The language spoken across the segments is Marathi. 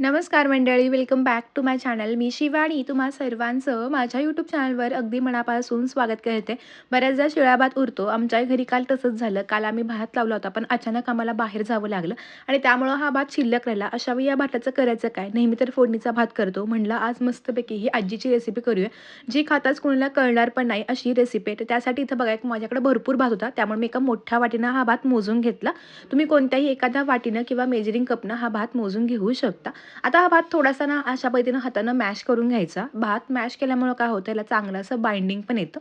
नमस्कार मंडळी welcome back to my channel मी शिवानी तुम्हा सर्वांचं माझ्या यूट्यूब चॅनलवर अगदी मनापासून स्वागत करते. बऱ्याचदा शिळा भात उरतो. आमच्या घरी काल तसंच झालं. काल आम्ही भात लावला होता पण अचानक आम्हाला बाहेर जावं लागलं आणि त्यामुळं हा भात शिल्लक राहिला. अशावेळी या भाताचं करायचं काय? नेहमी तर फोडणीचा भात करतो. म्हणलं आज मस्तपैकी ही आजीची रेसिपी करूया. जी खाताच कोणाला कळणार पण नाही अशी रेसिपी आहे तर त्यासाठी इथं बघा एक माझ्याकडे भरपूर भात होता. त्यामुळे मी एका मोठ्या वाटीनं हा भात मोजून घेतला. तुम्ही कोणत्याही एखाद्या वाटीनं किंवा मेजरिंग कपनं हा भात मोजून घेऊ शकता. आता हा भात थोडासा ना अशा पद्धतीनं हातानं मॅश करून घ्यायचा. भात मॅश केल्यामुळं काय होतं याला चांगलं असं बाइंडिंग पण येतं.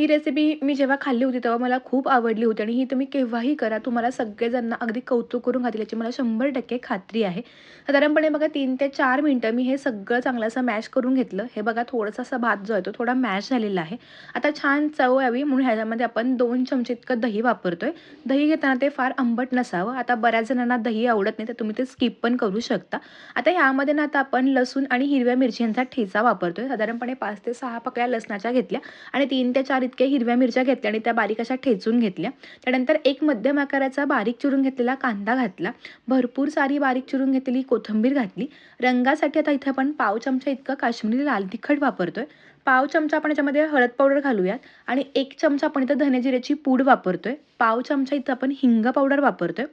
ही रेसिपी मी जेव्हा खाल्ली होती तेव्हा मला खूप आवडली होती आणि ही तुम्ही केव्हाही करा तुम्हाला सगळेजणांना अगदी कौतुक करून खातील. याची मला शंभर टक्के खात्री आहे. साधारणपणे बघा तीन ते चार मिनटं मी हे सगळं चांगलं असं मॅश करून घेतलं. हे बघा थोडासा असा भात जो आहे तो थोडा मॅश झालेला आहे. आता छान चव यावी म्हणून ह्याच्यामध्ये आपण दोन चमचे इतकं दही वापरतोय. दही घेताना ते फार आंबट नसावं. आता बऱ्याच जणांना दही आवडत नाही तर तुम्ही ते स्किप पण करू शकता. आता यामध्ये ना आता आपण लसूण आणि हिरव्या मिरच्यांचा ठेचा वापरतोय. साधारणपणे पाच ते सहा पकड्या लसणाच्या घेतल्या आणि तीन ते चार इतक्या हिरव्या मिरच्या घेतल्या आणि त्या बारीक अशा ठेचून घेतल्या. त्यानंतर एक मध्यम आकाराचा बारीक चिरून घेतलेला कांदा घातला. भरपूर सारी बारीक चिरून घेतलेली कोथिंबीर घातली. रंगासाठी आता इथे आपण पाव चमचा इतकं काश्मीरी लाल तिखट वापरतोय. पाव चमचा आपण याच्यामध्ये हळद पावडर घालूयात आणि एक चमचा आपण इथं धनेजिऱ्याची पूड वापरतोय. पाव चमचा इथं आपण हिंग पावडर वापरतोय.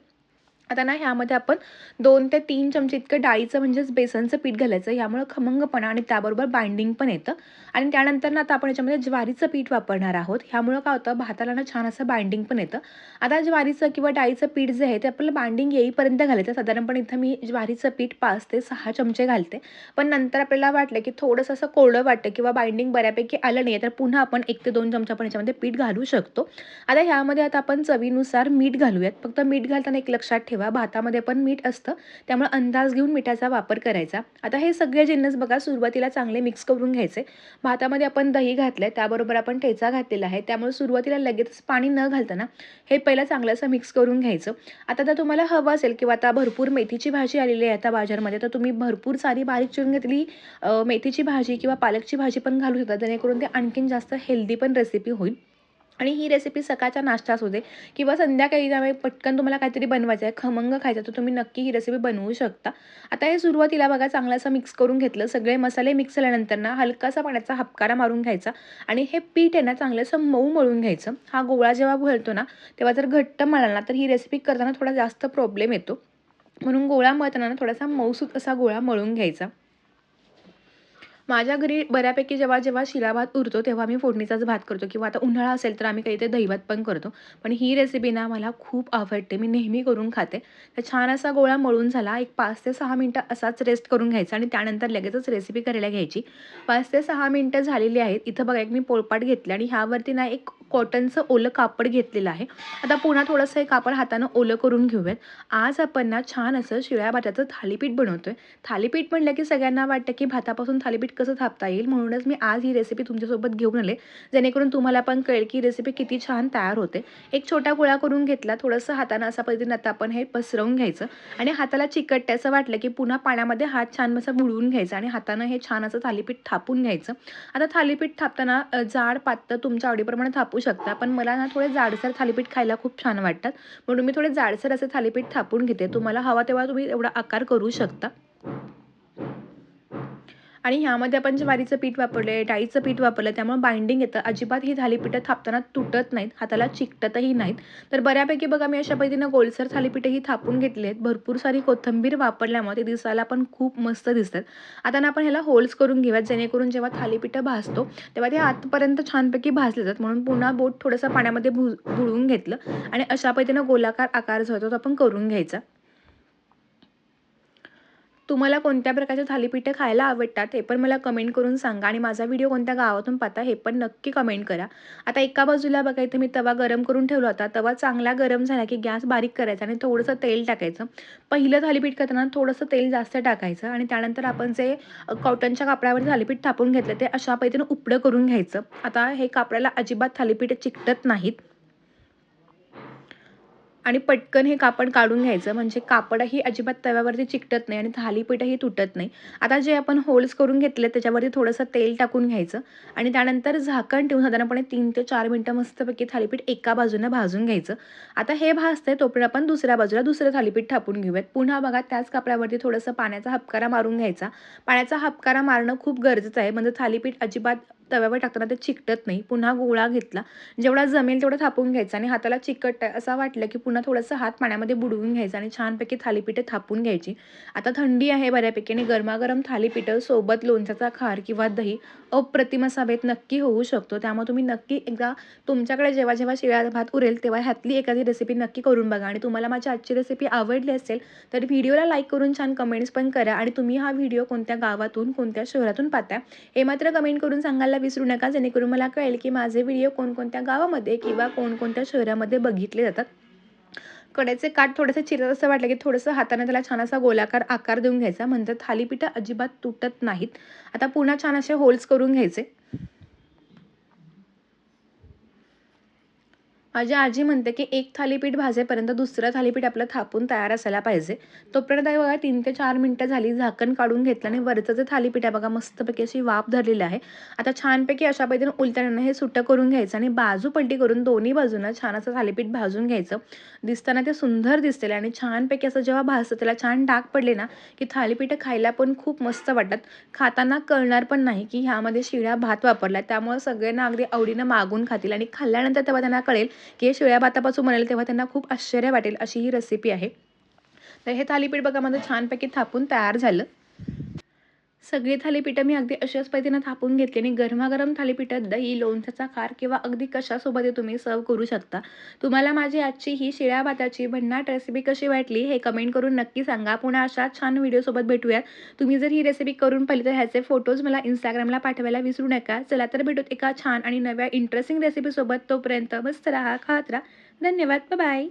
आता ना ह्यामध्ये आपण दोन ते तीन चमचे इतकं डाळीचं म्हणजेच बेसनचं पीठ घालायचं. यामुळं खमंगपणा आणि त्याबरोबर बाइंडिंग पण येतं. आणि त्यानंतर ना आता आपण याच्यामध्ये ज्वारीचं पीठ वापरणार आहोत. ह्यामुळं काय होतं? भाताला ना छान असं बाइंडिंग पण येतं. आता ज्वारीचं किंवा डाळीचं पीठ जे आहे ते आपल्याला बाइंडिंग येईपर्यंत घालायचं. साधारणपणे इथं मी ज्वारीचं पीठ पाच ते सहा चमचे घालते. पण नंतर आपल्याला वाटलं की थोडंसं असं कोरडं वाटतं किंवा बाइंडिंग बऱ्यापैकी आलं नाही तर पुन्हा आपण एक ते दोन चमचा आपण याच्यामध्ये पीठ घालू शकतो. आता ह्यामध्ये आता आपण चवीनुसार मीठ घालूयात. फक्त मीठ घालताना एक लक्षात ठेवा. ठेवा भातामध्ये पण मीठ असतं. त्यामुळे अंदाज घेऊन मिठाचा वापर करायचा. आता हे सगळे जिन्नस बघा सुरुवातीला चांगले मिक्स करून घ्यायचे. भातामध्ये आपण दही घातलं आहे त्याबरोबर आपण ठेचा घातलेला आहे. त्यामुळे सुरुवातीला लगेचच पाणी न घालताना हे पहिलं चांगलं असं मिक्स करून घ्यायचं. आता तर तुम्हाला हवं असेल किंवा आता भरपूर मेथीची भाजी आलेली आहे आता बाजारमध्ये तर तुम्ही भरपूर सारी बारीक चिरून घेतली मेथीची भाजी किंवा पालकची भाजी पण घालू शकता. जेणेकरून ते आणखीन जास्त हेल्दी पण रेसिपी होईल. आणि ही रेसिपी सकाळच्या नाश्ता असू दे किंवा संध्याकाळी त्यामुळे पटकन तुम्हाला काहीतरी बनवायचं आहे खमंग खायचं तर तुम्ही नक्की ही रेसिपी बनवू शकता. आता हे सुरुवातीला बघा चांगलं असं मिक्स करून घेतलं. सगळे मसाले मिक्स झाल्यानंतर ना हलकासा पाण्याचा हपकारा मारून घ्यायचा आणि हे पीठ आहे ना चांगलं असं मऊ मळून घ्यायचं. हा गोळा जेव्हा भरतो ना तेव्हा जर घट्ट मळाला ना तर ही रेसिपी करताना थोडा जास्त प्रॉब्लेम येतो. म्हणून गोळा मळताना थोडासा मऊसूत असा गोळा मळून घ्यायचा. माझ्या घरी बऱ्यापैकी जेव्हा जेव्हा शिला भात उरतो तेव्हा मी फोडणीचाच भात करतो किंवा आता उन्हाळा असेल तर आम्ही काही ते दहीभात पण करतो. पण ही रेसिपी ना मला खूप आवडते. मी नेहमी करून खाते. तर छान असा गोळा मळून झाला. एक पाच ते सहा मिनटं असाच रेस्ट करून घ्यायचा आणि त्यानंतर लगेचच रेसिपी करायला घ्यायची. पाच ते सहा मिनटं झालेली आहेत. इथं बघा एक मी पोळपाट घेतले आणि ह्यावरती ना एक कॉटनचं ओलं कापड घेतलेलं आहे. आता पुन्हा थोडंसं हे कापड हातानं ओलं करून घेऊयात. आज आपण ना छान असं शिळ्या भाताचं थालीपीठ बनवतोय. थालीपीठ म्हणलं की सगळ्यांना वाटतं की भातापासून थालीपीठ कसं थापता येईल? म्हणूनच मी आज ही रेसिपी तुमच्यासोबत घेऊन आले. जेणेकरून तुम्हाला पण कळेल की रेसिपी किती छान तयार होते. एक छोटा गोळा करून घेतला. थोडंसं हातानं असा पद्धतीने आता आपण हे पसरवून घ्यायचं. आणि हाताला चिकटते असं वाटलं की पुन्हा पाण्यामध्ये हात छान असं बुडवून घ्यायचं आणि हातानं हे छान असं थालीपीठ थापून घ्यायचं. आता थालीपीठ थापताना जाड पातळ तुमच्या आवडीप्रमाणे थापून थापू शकता. पण मला ना थोडे जाडसर थालीपीठ खायला खूप छान वाटतात. म्हणून मी थोडे जाडसर असे थालीपीठ थापून घेते. तुम्हाला हवा तेव्हा तुम्ही एवढा आकार करू शकता. आणि ह्यामध्ये आपण ज्वारीचं पीठ वापरलं आहे डाळीचं पीठ वापरलं त्यामुळे बाइंडिंग येतं. अजिबात ही थालीपीठं थापताना तुटत नाहीत हाताला चिकटतही नाहीत. तर बऱ्यापैकी बघा मी अशा पद्धतीनं गोलसर थालीपीठंही थापून घेतले आहेत. भरपूर सारी कोथंबीर वापरल्यामुळे ते दिसायला पण खूप मस्त दिसतात. आता ना आपण ह्याला होल्स करून घेऊयात जेणेकरून जेव्हा थालीपीठं भाजतो तेव्हा ते आतपर्यंत छानपैकी भाजले जातात. म्हणून पुन्हा बोट थोडंसं पाण्यामध्ये भु बुडवून घेतलं. आणि अशा पद्धतीनं गोलाकार आकार जो होतो तो आपण करून घ्यायचा. तुम्हाला कोणत्या प्रकारचे थालीपीठं खायला आवडतात हे पण मला कमेंट करून सांगा आणि माझा व्हिडिओ कोणत्या गावातून पाहता हे पण नक्की कमेंट करा. आता एका बाजूला बघा इथे मी तवा गरम करून ठेवला होता. तवा चांगला गरम झाला की गॅस बारीक करायचा आणि थोडंसं तेल टाकायचं. पहिलं थालीपीठ करताना थोडंसं तेल जास्त टाकायचं आणि त्यानंतर आपण जे कॉटनच्या कापडावर थालीपीठ थापून घेतलं ते अशा पद्धतीनं उपडं करून घ्यायचं. आता हे कापडाला अजिबात थालीपीठ चिकटत नाहीत. आणि पटकन हे कापड काढून घ्यायचं. म्हणजे कापडही अजिबात तव्यावरती चिकटत नाही आणि थालीपीठही तुटत नाही. आता जे आपण होल्स करून घेतले त्याच्यावरती थोडंसं तेल टाकून घ्यायचं आणि त्यानंतर झाकण ठेवून साधारणपणे तीन ते चार मिनटं मस्तपैकी थालीपीठ एका बाजूनं भाजून घ्यायचं. आता हे भाजते तोपर्यंत आपण दुसऱ्या बाजूला दुसरं थालीपीठ थापून घेऊयात. पुन्हा बघा त्याच कापडावरती थोडंसं पाण्याचा हपकारा मारून घ्यायचा. पाण्याचा हपकारा मारणं खूप गरजेचं आहे. म्हणजे थालीपीठ अजिबात तव्यावर टाकताना ते चिकटत नाही. पुन्हा गोळा घेतला. जेवढा जमेल तेवढं थापून घ्यायचा आणि हाताला चिकट असा वाटलं की पुन्हा थोडंसं हात पाण्यामध्ये बुडवून घ्यायचा आणि छानपैकी थालीपीठं थापून घ्यायची. आता थंडी आहे बऱ्यापैकी आणि गरमागरम थालीपीठं सोबत लोणच्याचा खार किंवा दही अप्रतिम असा नक्की होऊ शकतो. त्यामुळे तुम्ही नक्की एकदा तुमच्याकडे जेव्हा जेव्हा शिळा भात उरेल तेव्हा ह्यातली एखादी रेसिपी नक्की करून बघा. आणि तुम्हाला माझी आजची रेसिपी आवडली असेल तर व्हिडिओला लाईक करून छान कमेंट्स पण करा आणि तुम्ही हा व्हिडिओ कोणत्या गावातून कोणत्या शहरातून पाहता हे मात्र कमेंट करून सांगायला विसरू नका जेणेकरून मला कळेल की माझे व्हिडिओ कोणकोणत्या गावामध्ये किंवा कोणकोणत्या शहरामध्ये बघितले जातात. कड्याचे काठ थोडंसं चिरत असं वाटलं की थोडंसं हाताने त्याला छान असा गोलाकार आकार देऊन घ्यायचा. म्हणजे थालीपीठं अजिबात तुटत नाहीत. आता पुन्हा छान असे होल्स करून घ्यायचे. माझी आजी म्हणते की एक थालीपीठ भाजेपर्यंत दुसरं थालीपीठ आपलं थापून तयार असायला पाहिजे. तोपर्यंत बघा तीन ते चार मिनटं झाली झाकण काढून घेतलं आणि वरचं जे थालीपीठ आहे बघा मस्तपैकी अशी वाफ धरलेली आहे. आता छानपैकी अशा पद्धतीने उलट्यानं हे सुट्टं करून घ्यायचं आणि बाजू पलटी करून दोन्ही बाजूनं छान असं थालीपीठ भाजून घ्यायचं. दिसताना ते सुंदर दिसतेलं आणि छानपैकी असं जेव्हा भाजतं त्याला छान डाग पडले ना की थालीपीठं खायला पण खूप मस्त वाटतात. खाताना कळणार पण नाही की ह्यामध्ये शिळा भात वापरला त्यामुळे सगळ्यांना अगदी आवडीनं मागून खातील आणि खाल्ल्यानंतर तेव्हा त्यांना कळेल की हे शिळ्या भातापासून बनेल तेव्हा त्यांना खूप आश्चर्य वाटेल अशी ही रेसिपी आहे. तर हे थालीपीठ बघा माझं छानपैकी थापून तयार झालं. सगळी थालीपीठं मी अगदी अशाच पद्धतीनं थापून घेतली आणि गरमागरम थालीपीठात दही लोणच्याचा खार किंवा अगदी कशासोबतही तुम्ही सर्व करू शकता. तुम्हाला माझी आजची ही शिळ्या भाताची भन्नाट रेसिपी कशी वाटली हे कमेंट करून नक्की सांगा. पुन्हा अशा छान व्हिडिओसोबत भेटूयात. तुम्ही जर ही रेसिपी करून पाहिली तर ह्याचे फोटोज मला इंस्टाग्रामला पाठवायला विसरू नका. चला तर भेटूत एका छान आणि नव्या इंटरेस्टिंग रेसिपीसोबत तोपर्यंत मस्त राहा खात राहा. धन्यवाद. बाय